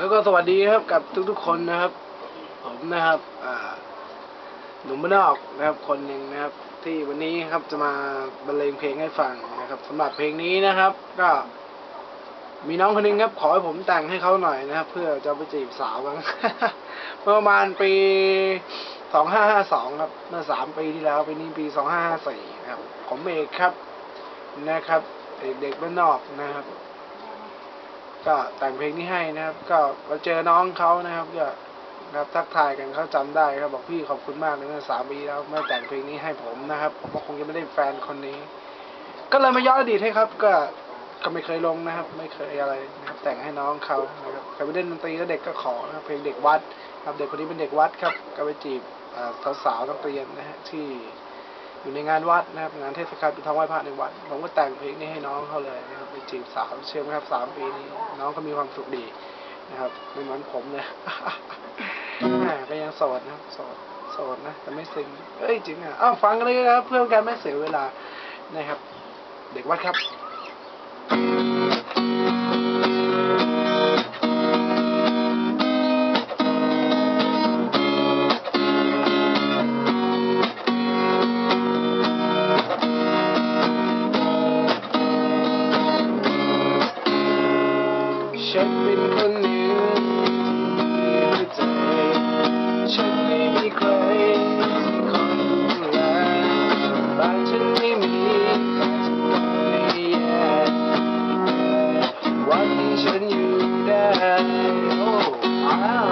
แล้วก็สวัสดีครับกับทุกๆคนนะครับ ผมนะครับหนุ่มบ้านนอกนะครับ คนหนึ่งนะครับ ที่วันนี้ครับจะมาบรรเลงเพลงให้ฟังนะครับสำหรับเพลงนี้นะครับ ก็มีน้องคนหนึงครับ ขอให้ผมแต่งให้เขาหน่อยนะครับ เพื่อจะเอาไปจีบสาวบ้างประมาณปีสองห้าห้าสองครับ เมื่อสามปีที่แล้วปีนี้ปีสองห้าห้าสี่นะครับ ผมเอกครับนะครับ เด็กๆบ้านนอกนะครับ ก็แต่งเพลงนี้ให้นะครับ ก็มาเจอน้องเขานะครับก็นะครับทักทายกันเขาจำได้ครับบอกพี่ขอบคุณมากเลยเมื่อสามปีแล้วไม่แต่งเพลงนี้ให้ผมนะครับผมก็คงจะไม่ได้แฟนคนนี้ ก็เลยมาย้อนอดีตให้ครับ ก็ก็ไม่เคยลงนะครับ ไม่เคยอะไรนะครับ แต่งให้น้องเขานะครับใครไปเล่นดนตรีแล้วเด็กก็ขอนะครับเพลงเด็กวัดครับเด็กคนนี้เป็นเด็กวัดครับ ก็ไปจีบสาวๆนักเรียนนะฮะที่ อยู่ในงานวัดนะครับ งานเทศกาลปิดทองไหว้พระในวัด ผมก็แต่งเพลงนี้ให้น้องเขาเลยนะครับไปจีบสาวเชื่อไหมครับสามปีนี้น้องก็มีความสุขดีนะครับไม่เหมือนผมเลยแหมก็ยังโสดนะครับโสดโสดนะ แต่ไม่ซึ้งเอ้ยจริงอะอ้าวฟังกันเลยนะเพื่อการไม่เสียเวลานะครับ เด็กวัดครับ ฉันเป็นคนหนึ่งที่มีหัวใจ ฉันไม่มีใครที่คอยดูแลบ้านฉันไม่มีแต่ฉันก็ไม่แย่วันนี้ฉันอยู่ได้ โอ้อ้า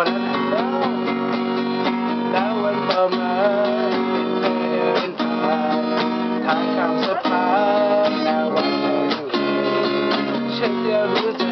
คนนั้นแล้ววันต่อมาเธอเดินทางทางข้ามสะพานแล้ววันหนึ่งฉันจะรู้ใจ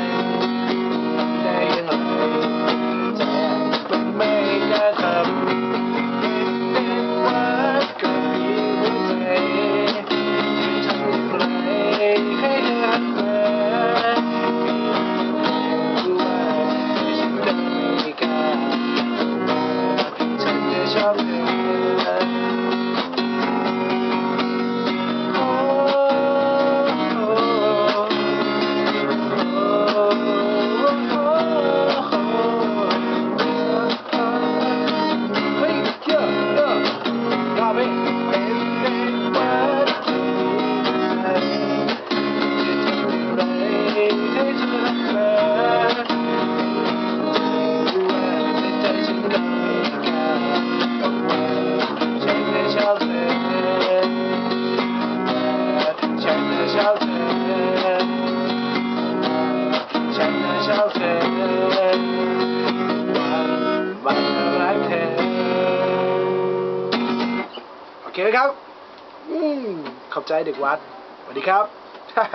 ชอบเธอฉันจะชอบเธอวันวันรักเธอโอเคไหมครับอืมขอบใจเด็กวัดสวัสดีครับ